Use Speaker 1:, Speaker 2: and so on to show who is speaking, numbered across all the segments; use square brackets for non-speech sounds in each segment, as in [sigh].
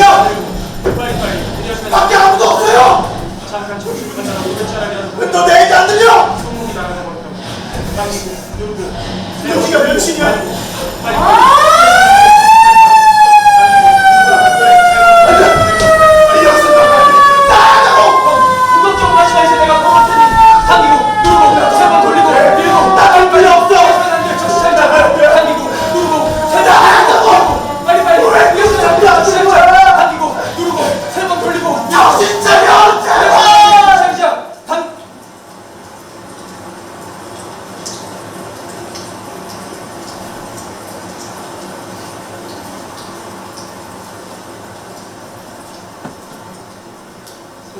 Speaker 1: 야! 밖에 아무도 없어요!
Speaker 2: 잠깐 정신을 갖다가 모른 사람이라도
Speaker 1: 왜또내 얘기 안 들려?
Speaker 2: 소문이 나가는 것같 당신 누구
Speaker 1: 여기가 며칠이야?
Speaker 2: 빨리
Speaker 1: 빨리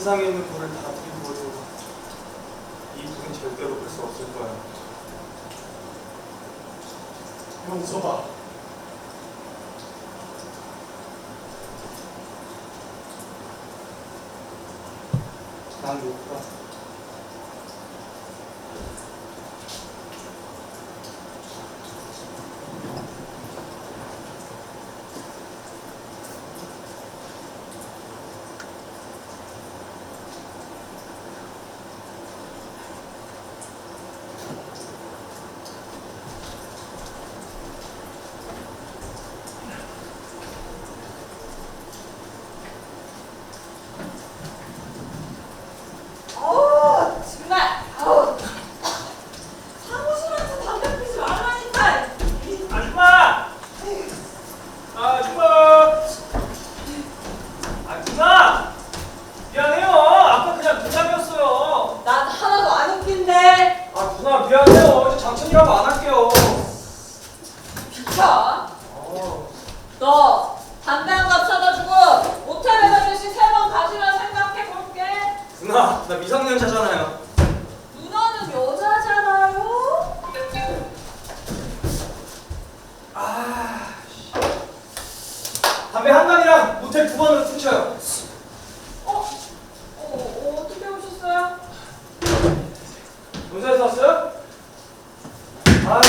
Speaker 2: 세상에 있는 불을 다 피워도 이 불은 절대로 끌수 없을 거야.
Speaker 1: 형 웃어봐.
Speaker 2: 난 못 봐.
Speaker 3: 어우 정말 아우 사무실에서 담배 피지 말라니까
Speaker 2: 아줌마! 아줌마! 아줌마! 미안해요. 아까 그냥 농담이었어요.
Speaker 3: 난 하나도 안 웃긴데
Speaker 2: 아 누나 미안해요. 이제 장천이라고 안 할게요.
Speaker 3: 비켜
Speaker 2: 어.
Speaker 3: 너 담배 한 갑 사다 주고 모텔에 가듯이 세 번 가지라 생각해 볼게
Speaker 2: 누나 나 미성년자잖아요.
Speaker 3: 누나는 여자잖아요
Speaker 2: 아. 씨. 담배 한 단이랑 모텔 두 번으로 퉁쳐요.
Speaker 3: 어? 어, 어 어떻게 오셨어요?
Speaker 2: 본사에서 왔어요? 아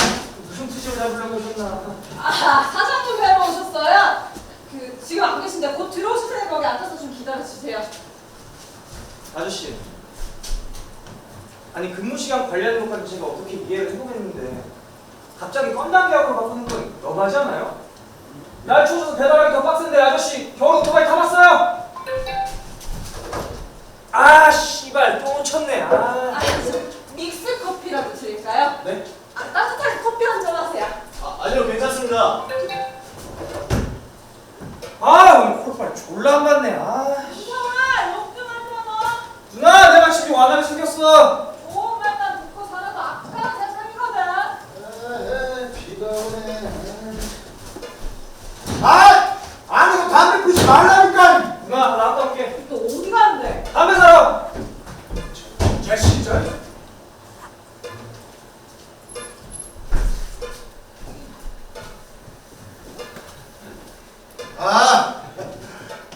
Speaker 2: 무슨 투집을 잡으려고 오셨나.
Speaker 3: 아 사장님 뵈러 오셨어요? 그 지금 안 계신데 곧 들어오실 테니 거기 앉아서 좀 기다려주세요
Speaker 2: 아저씨. 아니 근무 시간 관리하는 것까지 제가 어떻게 이해를 해보겠는데 갑자기 건당 계약으로 바꾸는 건 너무하지 않아요? 날 추워서 배달하기 더 빡센데 아저씨 겨울 오토바이 타봤어요? 아 씨발 또 놓쳤네 아
Speaker 3: 아, 좀 믹스 커피라도 드릴까요?
Speaker 2: 네?
Speaker 3: 아, 따뜻하게 커피 한 잔 하세요
Speaker 1: 아, 아니요, 괜찮습니다.
Speaker 2: 아 오늘 코로빨 졸라 안 맞네 아
Speaker 3: 하잖아
Speaker 2: 누나 내가 집이 완하게 생겼어
Speaker 3: 좋은 말만 듣고 살아도 악한 세상이거든
Speaker 1: 에이, 비가 오네. 아! 아니, 이거 담배 피지 말라니까!
Speaker 2: 누나 나 갔다 올게
Speaker 3: 너 어디 가는데?
Speaker 2: 담배 사러
Speaker 1: 자, 진짜? 아,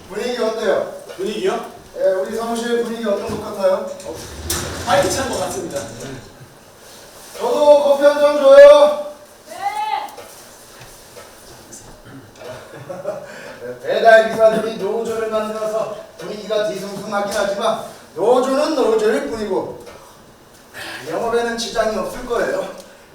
Speaker 1: 분위기 어때요?
Speaker 4: 분위기요?
Speaker 1: 예, 우리 사무실 분위기 어떤 것 같아요?
Speaker 4: 파이트 찬것 같습니다.
Speaker 1: 저도 커피 한 잔 줘요.
Speaker 3: 네
Speaker 1: 네, 배달 기사들이 노조를 만들어서 분위기가 뒤숭숭하긴 하지만 노조일 뿐이고 영업에는 지장이 없을 거예요.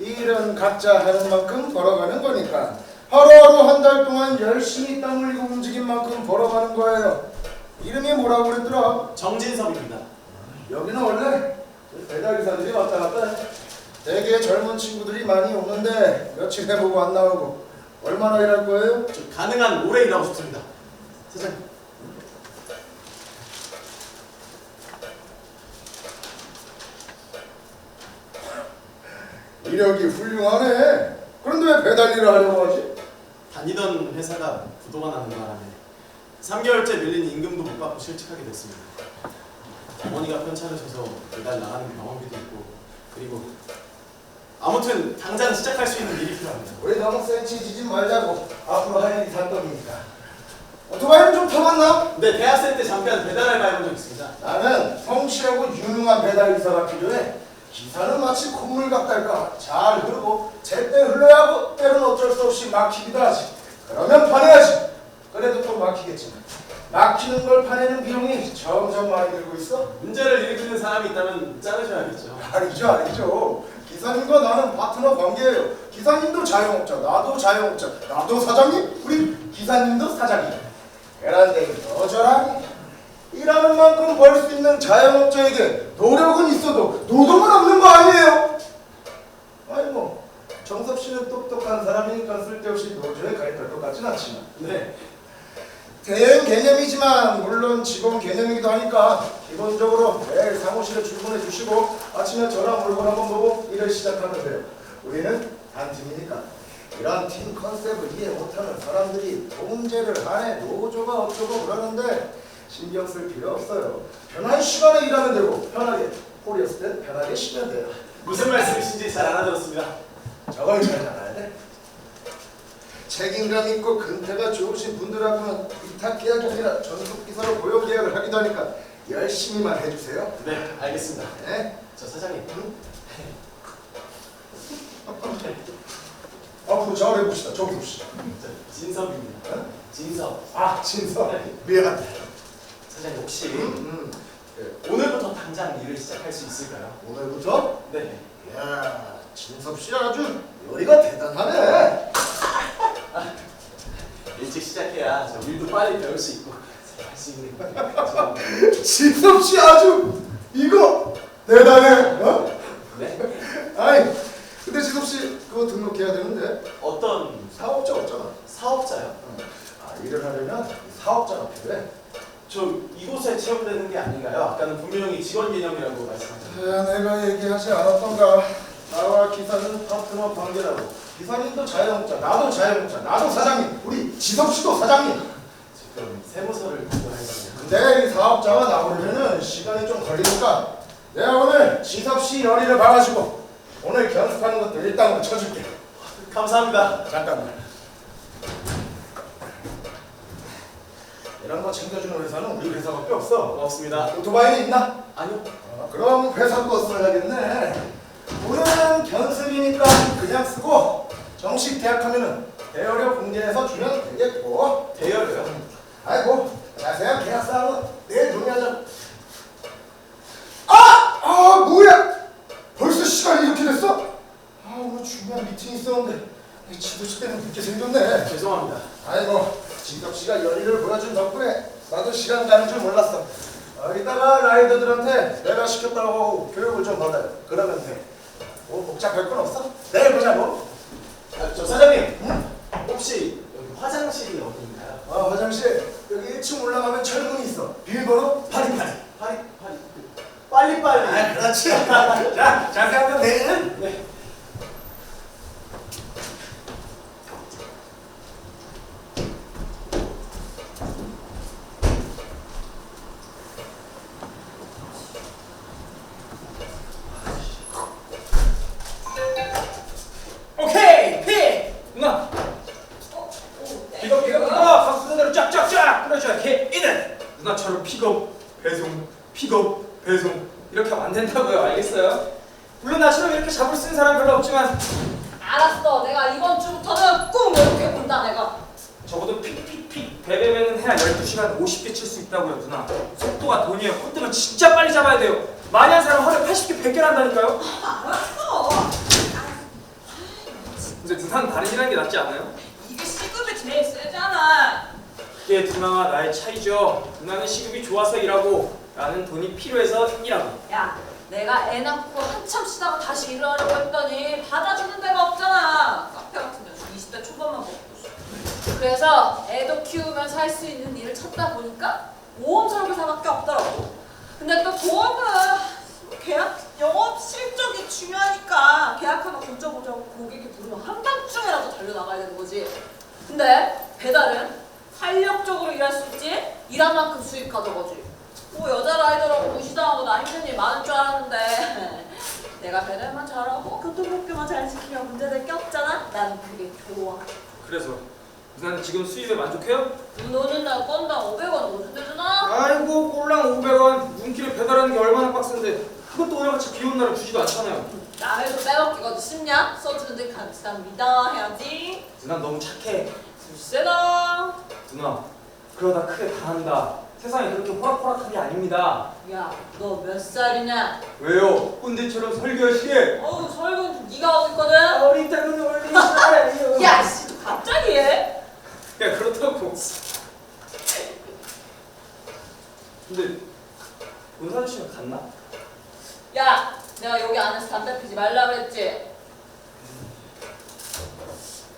Speaker 1: 일은 각자 하는 만큼 벌어가는 거니까 하루하루 한 달 동안 열심히 땀 흘리고 움직인 만큼 벌어가는 거예요. 이름이 뭐라고 그랬더라?
Speaker 4: 정진섭입니다.
Speaker 1: 여기는 원래 배달 기사들이 왔다 갔다 해. 되게 젊은 친구들이 많이 오는데 며칠 해보고 안 나오고 얼마나 일할 거예요?
Speaker 4: 저 가능한 오래 일하고 싶습니다. 사장님.
Speaker 1: 이력이 훌륭하네. 그런데 왜 배달 일을 하려고 하지?
Speaker 4: 다니던 회사가 부도가 나는 바람에 3개월째 밀린 임금도 못 받고 실직하게 됐습니다. 어머니가 편찮으셔서 매달 나가는 병원비도 있고 그리고 아무튼 당장 시작할 수 있는 일이 필요합니다.
Speaker 1: 우리 너무 센치지지 말자고. 앞으로 할 일이 산더미니까. 오토바이는 좀 타봤나?
Speaker 4: 네, 대학생 때 잠깐 배달 알바 해본 적 있습니다.
Speaker 1: 나는 성실하고 유능한 배달 기사가 필요해. 기사는 마치 콧물 같달까 잘 흐르고 제때 흘러야 하고 때로는 어쩔 수 없이 막히기도 하지. 그러면 반해야지. 그래도 또 막히겠지만. 막히는 걸 파내는 비용이 점점 많이 들고 있어.
Speaker 4: 문제를 일으키는 사람이 있다면 자르셔야겠죠.
Speaker 1: 아니죠, 아니죠. 기사님과 나는 파트너 관계예요. 기사님도 자영업자, 나도 자영업자, 나도 사장님, 우리 기사님도 사장님. 그런데 여전하니 일하는 만큼 벌 수 있는 자영업자에게 노력은 있어도 노동은 없는 거 아니에요? 아니 뭐 정섭 씨는 똑똑한 사람이니까 쓸데없이 노조에 가입할 것 같진 않지만
Speaker 4: 네.
Speaker 1: 대행 개념이지만 물론 직원 개념이기도 하니까 기본적으로 매일 사무실에 출근해 주시고 아침에 저랑 물건 한번 보고 일을 시작하면 돼요. 우리는 한 팀이니까 이런 팀 컨셉을 이해 못하는 사람들이 통제를 하네 노조가 어쩌고 그러는데 신경 쓸 필요 없어요. 편한 시간에 일하면 되고 편하게 홀이었을 땐 편하게 쉬면 돼요.
Speaker 4: 무슨 말씀이신지 잘 알아들었습니다.
Speaker 1: 저걸 잘 알아야 돼. 책임감 있고 근태가 좋으신 분들하고는 위탁 계약이 아니라 전속 기사로 고용 계약을 하기도 하니까 열심히만 해주세요.
Speaker 4: 네, 알겠습니다.
Speaker 1: 네?
Speaker 4: 저 사장님.
Speaker 1: 앞으로 잘 해봅시다. 저기 봅시다.
Speaker 4: 저 진섭입니다.
Speaker 1: 어?
Speaker 4: 진섭.
Speaker 1: 아 진서 미안.
Speaker 4: 사장님 혹시
Speaker 1: 음,
Speaker 4: 그 오늘부터 당장 일을 시작할 수 있을까요?
Speaker 1: 오늘부터
Speaker 4: 네.
Speaker 1: 야 진섭 씨 아주 요리가 대단하네.
Speaker 4: 일찍 시작해야 저 일도 빨리 배울 수 있고 할 수 있는 거예요. [laughs]
Speaker 1: 진섭 씨 아주 이거 대단해. 어?
Speaker 4: 네.
Speaker 1: 아이 근데 진섭 씨 그거 등록해야 되는데
Speaker 4: 어떤
Speaker 1: 사업자 없잖아.
Speaker 4: 사업자요?
Speaker 1: 아, 일을 하려면 사업자가 필요해.
Speaker 4: 저 이곳에 채용되는 게 아닌가요? 아까는 분명히 직원 개념이라고 말씀하셨는데.
Speaker 1: 아, 내가 얘기하지 않았던가. 나와 기사는 파트너 관계라고. 기사님도 자영업자, 나도 자영업자, 나도 사장님, 우리 지섭 씨도 사장님.
Speaker 4: 지금 세무서를 공부하시네요.
Speaker 1: 근데 이 사업자가 나오려면 시간이 좀 걸리니까 내가 오늘 지섭 씨 열의를 봐가지고 오늘 견습하는 것도 일당으로 쳐줄게.
Speaker 4: 감사합니다.
Speaker 1: 잠깐만. 이런 거 챙겨주는 회사는 우리 회사밖에 없어.
Speaker 4: 고맙습니다.
Speaker 1: 오토바이는 있나?
Speaker 4: 아니요.
Speaker 1: 어, 그럼 회사 거 써야겠네. 오늘은 견습이니까 그냥 쓰고 정식 계약하면은 대여료 공제해서 주면 되겠고.
Speaker 4: 대여료요?
Speaker 1: 아이고 자세한 계약 사항은 내일 논의하자. 아! 아 뭐야? 벌써 시간이 이렇게 됐어? 아 오늘 중요한 미팅이 있었는데 이 지도씨 때문에 늦게 생겼네.
Speaker 4: 죄송합니다.
Speaker 1: 아이고 진덕 씨가 열의를 보여준 덕분에 나도 시간 가는 줄 몰랐어. 어, 이따가 라이더들한테 내가 시켰다고 하고 교육을 좀 받아요. 그러면 돼. 뭐 복잡할 건 없어? 내일 보자고.
Speaker 4: 아, 저 사장님
Speaker 1: 응?
Speaker 4: 혹시 여기 화장실이 어디인가요?
Speaker 1: 어 화장실 여기 1층 올라가면 철문이 있어. 비밀번호 828.
Speaker 4: 파리 파리 그, 빨리빨리.
Speaker 1: 아 그렇지. [laughs] 자 자세한 건 내일.
Speaker 4: 네.
Speaker 2: 오케이 피 누나
Speaker 3: 어? 어, 네.
Speaker 2: 픽업 픽업 누나 박수 대로 쫙쫙쫙 뿌려줘야 개 이는 누나처럼 픽업 배송 픽업 배송 이렇게 하면 안 된다고요 알겠어요? 물론 나처럼 이렇게 잡을 쓰는 사람 별로 없지만
Speaker 3: 알았어. 내가 이번 주부터는 꼭 이렇게 본다 내가.
Speaker 2: 적어도 픽픽픽 베베베는 해야 12시간 50개 칠 수 있다고요 누나 속도가 돈이에요 콧등은 진짜 빨리 잡아야 돼요 많이 한 사람 하루에 80개 100개를 한다니까요
Speaker 3: 알았어.
Speaker 2: 근데 누나는 다른 일 하는 게 낫지 않아요?
Speaker 3: 이게 시급이 제일 세잖아.
Speaker 2: 그게 누나와 나의 차이죠 누나는 시급이 좋아서 일하고 나는 돈이 필요해서 일하고
Speaker 3: 야, 내가 애 낳고 한참 쉬다가 다시 일을 하려고 했더니 받아주는 데가 없잖아. 카페 같은 데서 20대 초반만 먹고 있어. 그래서 애도 키우면서 할 수 있는 일을 찾다 보니까 모험 설계사밖에 없더라고. 근데 또 보험은 계약 영업 실적이 중요하니까 계약 하나 건져보자고 고객이 부르면 한밤중이라도 달려나가야 되는 거지. 근데 배달은 활력적으로 일할 수 있지 일한 만큼 수익 가져가지. 뭐 여자 라이더라고 무시당하고 나 힘든 일 많은 줄 알았는데 [laughs] 내가 배달만 잘하고 교통법규만 잘 지키면 문제될 게 없잖아. 난 그게 좋아.
Speaker 2: 그래서 누나는 지금 수입에 만족해요?
Speaker 3: 너는 나 건당 500원 노준대잖아.
Speaker 2: 아이고 꼴랑 500원 눈길을 배달하는 게 얼마나 빡센데 그것도 오늘같이 비 오는 날은 주지도 않잖아요
Speaker 3: 남의 돈 빼먹기가 쉽냐? 써주는데 감사합니다 해야지.
Speaker 2: 누나 너무 착해
Speaker 3: 불세다.
Speaker 2: 누나 그러다 크게 당한다. 세상이 그렇게 호락호락한 게 아닙니다.
Speaker 3: 야, 너 몇 살이냐?
Speaker 2: 왜요? 꼰대처럼 설교하시게?
Speaker 3: 어우, 설거지 네가 하고 있거든.
Speaker 2: 어린 땅은 어린 사람이요.
Speaker 3: 야, 씨, 너 갑자기 해?
Speaker 2: 야 그렇다고. 근데 문산 씨는 갔나?
Speaker 3: 야, 내가 여기 안에서 담배 피지 말라 그랬지?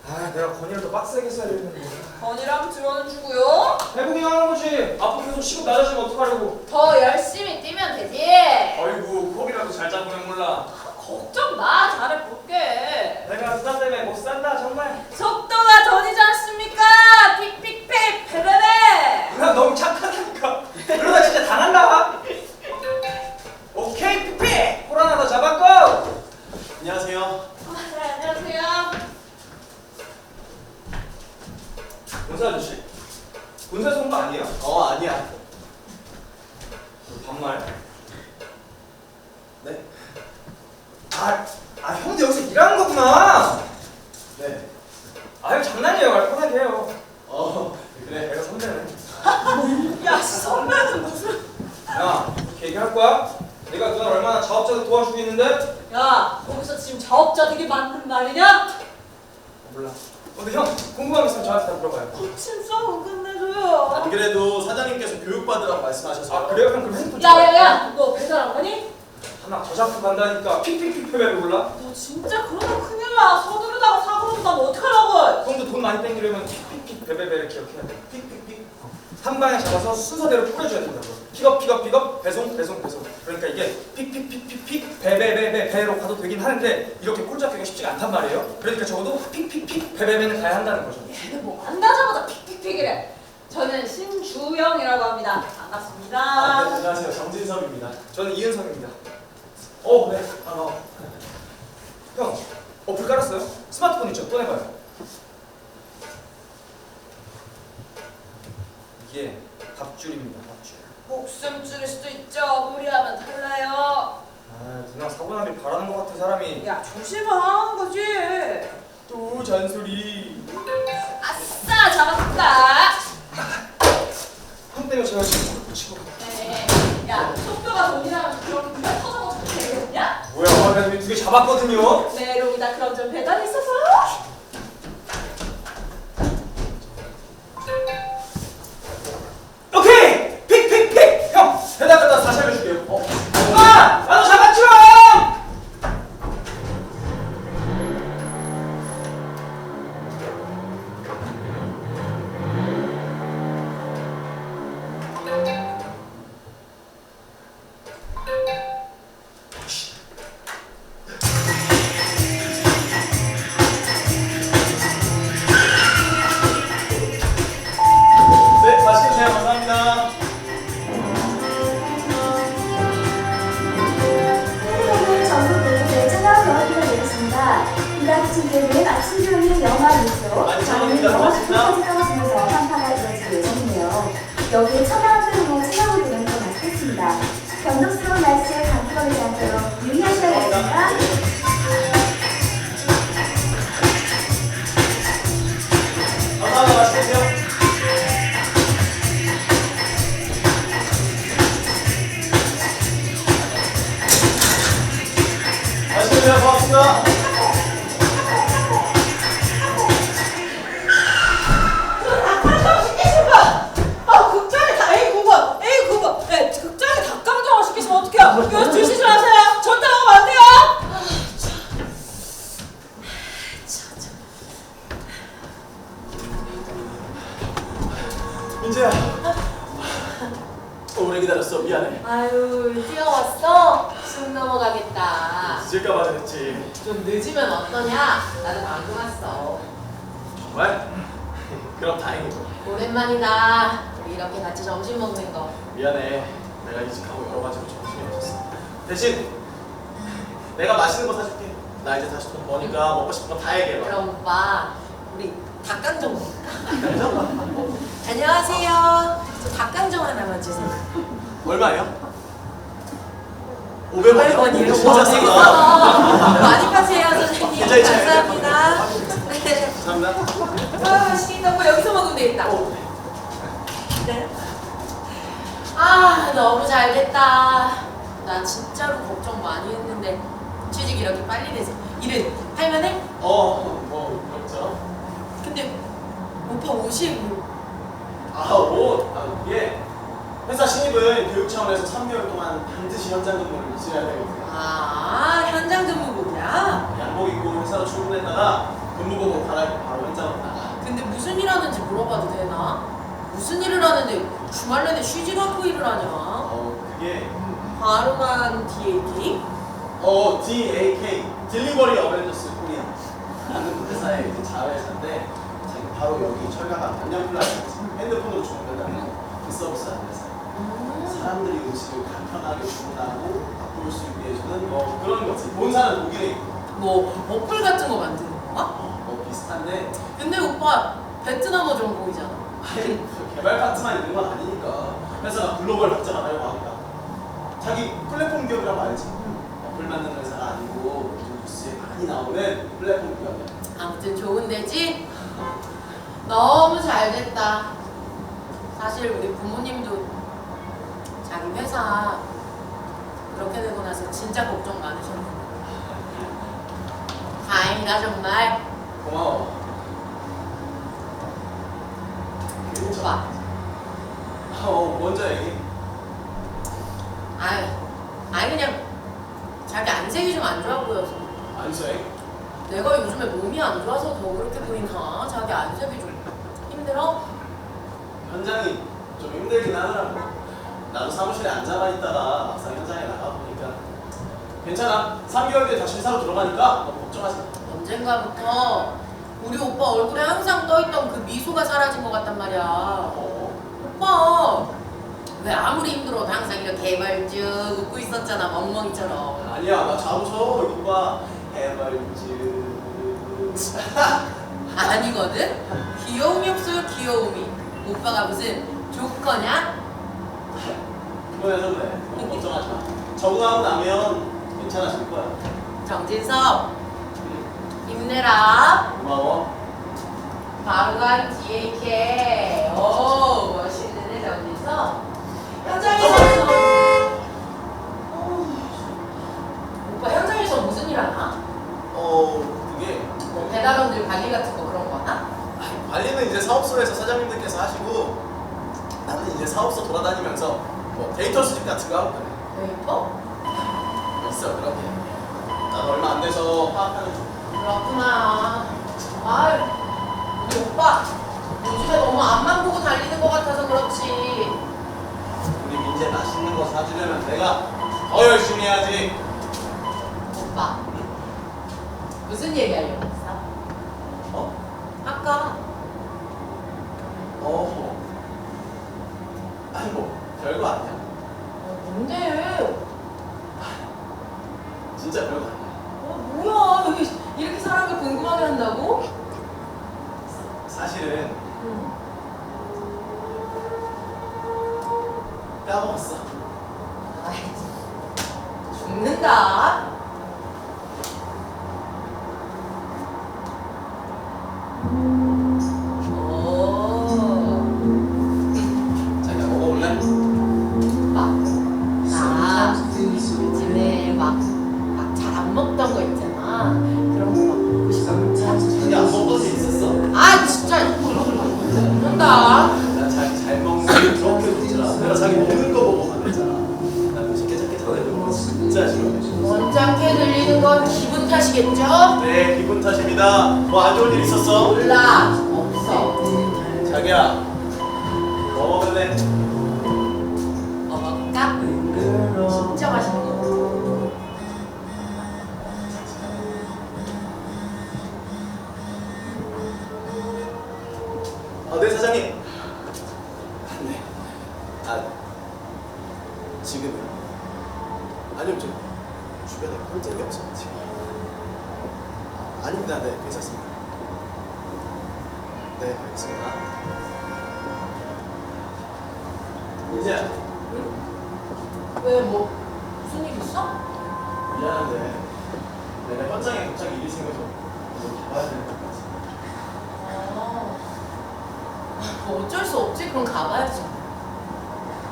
Speaker 2: 아 내가 건의를 더 빡세게 써야 되는데.
Speaker 3: 건이랑 들어는 주고요.
Speaker 2: 해보긴 하는 거지. 앞으로 계속 시급 낮아지면 어떡하려고.
Speaker 3: 더 열심히 뛰면 되지.
Speaker 2: 아이고 거기라도 잘 잡으면 몰라.
Speaker 3: 걱정 마, 잘해볼게.
Speaker 2: 내가 수다 때문에 못 산다 정말.
Speaker 3: 속도가 돈이지 않습니까? 픽픽픽, 베베베.
Speaker 2: 누나 너무 착하다니까. 그러다 진짜 당한다. 오케이 피피. 코로나 너 잡았고.
Speaker 4: 안녕하세요.
Speaker 3: 아, 네, 안녕하세요.
Speaker 2: 군사 아저씨? 군사에서 온 거 아니에요?
Speaker 4: 어 아니야.
Speaker 2: 반말.
Speaker 4: 네.
Speaker 2: 아, 아 형도 여기서 일하는 거구나.
Speaker 4: 네.
Speaker 2: 아유 장난이에요. 말 편하게 해요.
Speaker 4: 어 그래.
Speaker 2: 내가 선배네.
Speaker 3: 야, 선배는 무슨.
Speaker 2: 야, 이렇게 얘기할 거야? 내가 누나 얼마나 자업자도 도와주고 있는데?
Speaker 3: 야, 거기서 지금 자업자 되게 맞는 말이냐?
Speaker 2: 몰라. 어, 근데 형 궁금한 거 있으면 저한테 다 물어봐요.
Speaker 3: 거친 싸움
Speaker 4: 그래도 사장님께서 교육받으라고 말씀하셔서.
Speaker 2: 아 그래요? 형 그럼 핸드폰
Speaker 3: 야, 야, 야, 너 배달 안 가니?
Speaker 2: 하나 더 잡고 간다니까 픽픽픽 패배를 몰라?
Speaker 3: 너 진짜 그러면 큰일 나. 서두르다가 사고 난다면 어떡하라고?
Speaker 2: 형도 돈 많이 땡기려면 픽픽픽 배배배를 기억해야 돼. 픽픽픽. 한 방에 잡아서 순서대로 뿌려줘야 된다고. 픽업 픽업 픽업 배송 배송 배송. 그러니까 이게 픽픽픽픽픽 배배배배 배로 가도 되긴 하는데 이렇게 꼴 잡기가 쉽지가 않단 말이에요. 그러니까 적어도 픽픽픽 배배배는 가야 한다는 거죠.
Speaker 3: 얘는 뭐 만나자마자 픽픽픽이래. 저는 신주영이라고 합니다. 반갑습니다.
Speaker 4: 아, 네, 안녕하세요. 정진섭입니다.
Speaker 2: 저는 이은성입니다. 어, 네. 아, 어. 형, 어플 깔았어요? 스마트폰 있죠? 꺼내봐요. 이게 밥줄입니다, 밥줄.
Speaker 3: 목숨 줄일 수도 있죠. 무리하면 달라요.
Speaker 2: 아, 누나 사고 나길 바라는 것 같은 사람이
Speaker 3: 야, 조심하는 거지.
Speaker 2: 또 잔소리.
Speaker 3: 아싸, 잡았다.
Speaker 2: 형 때문에 제가 지금 치고
Speaker 3: 네. 야, 속도가 돈이라면 그렇게 그냥 터져서 되겠냐?
Speaker 2: 뭐야, 아, 내가 두개 잡았거든요.
Speaker 3: 메롱이다 그럼 좀 배달이 있어
Speaker 5: 는 아침 종일 영하 6도,
Speaker 4: 많이
Speaker 5: 밤에는
Speaker 4: 차가웁니다.
Speaker 5: 영하
Speaker 4: 고맙습니다.
Speaker 5: 10도까지 떨어지면서 한파가 이어질. 여기에 차가운 흐름으로 차가운 비는 더 많겠습니다. 변동스러운 날씨에 감기 걸리지 않도록
Speaker 3: 시키시면 어떡해요? 이거 드시지 마세요. 절대 먹으면 안 돼요.
Speaker 4: 민재야. 오래 기다렸어. 미안해.
Speaker 6: 아유 뛰어왔어? 숨 넘어가겠다
Speaker 4: 늦을까봐 그랬지.
Speaker 6: 좀 늦으면 어떠냐? 나도 방금 왔어
Speaker 4: 정말? 그럼 다행이고.
Speaker 6: 오랜만이다 우리 이렇게 같이 점심 먹는 거
Speaker 4: 미안해. 먹고 싶은 거 다 얘기해봐.
Speaker 6: 그럼 오빠 우리 닭강정 먹을까? [laughs] 안녕하세요 저 닭강정 하나만 주세요
Speaker 4: 얼마예요? 500원이요?
Speaker 6: 500원이에요
Speaker 4: 진짜 싸다.
Speaker 6: 많이 파세요 선생님 감사합니다 네.
Speaker 4: 감사합니다.
Speaker 6: 아 맛있겠다 뭐 여기서 먹으면 되겠다
Speaker 4: 어.
Speaker 6: 아 너무 잘 됐다. 나 진짜로 걱정 많이 했는데 취직 이렇게 빨리 돼서 일은 할만해?
Speaker 4: 어, 뭐 그렇죠.
Speaker 6: 근데 오빠 옷이 뭐
Speaker 4: 아, 뭐, 아, 이게 회사 신입은 교육 차원에서 3개월 동안 반드시 현장 근무를 있어야 되거든요.
Speaker 6: 아 현장 근무복이야?
Speaker 4: 양복 입고 회사로 출근했다가 근무복으로 갈아입고 바로 현장으로 나가.
Speaker 6: 근데 무슨 일 하는지 물어봐도 되나? 무슨 일을 하는데 주말 내내 쉬지도 않고 일을 하냐?
Speaker 4: 어, 그게
Speaker 6: 바로만 DAT?
Speaker 4: 어, DAK 딜리버리 어벤져스 코리아 라는 회사의 이제 자회사인데 제가 바로 여기 철가방 단연 플라스 핸드폰으로 주문한다는 그 서비스 안에서 사람들이 음식을 간편하게 주문하고 바꿀 수 있게 해주는 뭐 그런 거지. 본사는 독일에 있고.
Speaker 6: 뭐 어플 같은 거 만드는 건가?
Speaker 4: 어, 뭐 비슷한데.
Speaker 6: 근데 오빠 베트남어 전공이잖아.
Speaker 4: 아니 그 개발 파트만 있는 건 아니니까. 회사가 글로벌 확장을 하려고 하니까 자기 플랫폼 기업이라고 알지. 어플 만드는 회사가 아니고 뉴스에 많이 나오는 플랫폼 기업이야
Speaker 6: 아무튼 좋은 데지? 너무 잘 됐다. 사실 우리 부모님도 자기 회사 그렇게 되고 나서 진짜 걱정 많으셨는데 다행이다 정말.
Speaker 4: 고마워
Speaker 6: 오빠.
Speaker 4: 어 먼저 얘기
Speaker 6: 아유, 아니 그냥 자기 안색이 좀 안 좋아 보여서.
Speaker 4: 안수행
Speaker 6: 내가 요즘에 몸이 안 좋아서 더 그렇게 보이나? 자기 안색이 좀 힘들어?
Speaker 4: 현장이 좀 힘들긴 하더라고 나도 사무실에 앉아만 있다가 막상 현장에 나가보니까 괜찮아 3개월 뒤에 다시 회사로 들어가니까 너무 걱정하지 마
Speaker 6: 언젠가부터 우리 오빠 얼굴에 항상 떠있던 그 미소가 사라진 것 같단 말이야.
Speaker 4: 어.
Speaker 6: 오빠 왜 아무리 힘들어도 항상 이렇게 해발쭉 웃고 있었잖아 멍멍이처럼.
Speaker 4: 아니야 나 자우서 이거 봐 해발즈
Speaker 6: 아니거든? 귀여움이 없어요 귀여움이. 오빠가 무슨 조커냐?
Speaker 4: 피곤해서 그래 너무 걱정하지 마 적응하고 나면 괜찮아질 거야
Speaker 6: 정진석 힘내라.
Speaker 4: 고마워
Speaker 6: 바로가 DAK. 오 멋있는 애 정진석. 현장에서 어, 오빠 현장에서 무슨 일 하나?
Speaker 4: 어 그게
Speaker 6: 뭐 배달원들 관리 같은 거 그런 거 하나?
Speaker 4: 아니, 관리는 이제 사업소에서 사장님들께서 하시고 나는 이제 사업소 돌아다니면서 뭐 데이터 수집 같은 거 하고 그래
Speaker 6: 데이터?
Speaker 4: 있어 그런 게 나도 얼마 안 돼서 파악하는 중
Speaker 6: 그렇구나. 아유, 우리 오빠 요즘에 너무 앞만 보고 달리는 것 같아서 그렇지.
Speaker 4: 우리 민재 맛있는 거 사주려면 내가 더 열심히 해야지
Speaker 6: 오빠 무슨 얘기 하려고 했어?
Speaker 4: 어?
Speaker 6: 아까
Speaker 4: 어뭐 별거 아니야
Speaker 6: 어, 뭔데?
Speaker 4: 진짜 별거 아니야
Speaker 6: 어, 뭐야? 여기 이렇게 사람을 궁금하게 한다고?
Speaker 4: 사실은
Speaker 6: 응.
Speaker 4: 까먹었어
Speaker 6: 아이, 죽는다. 몰라. 없어.
Speaker 4: 자기야 뭐 먹을래?
Speaker 6: 있어?
Speaker 4: 미안한데 내가 현장에 갑자기 일이 생겨서 너 가봐야 될것 같아.
Speaker 6: 어. 뭐 [laughs] 어쩔 수 없지. 그럼 가봐야지.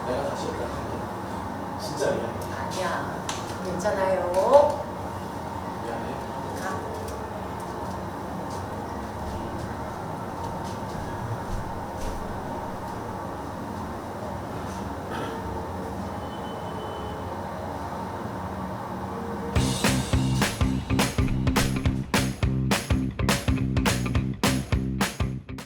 Speaker 4: 내가 다시 연락할게. 진짜 미안해.
Speaker 6: 아니야. 괜찮아요.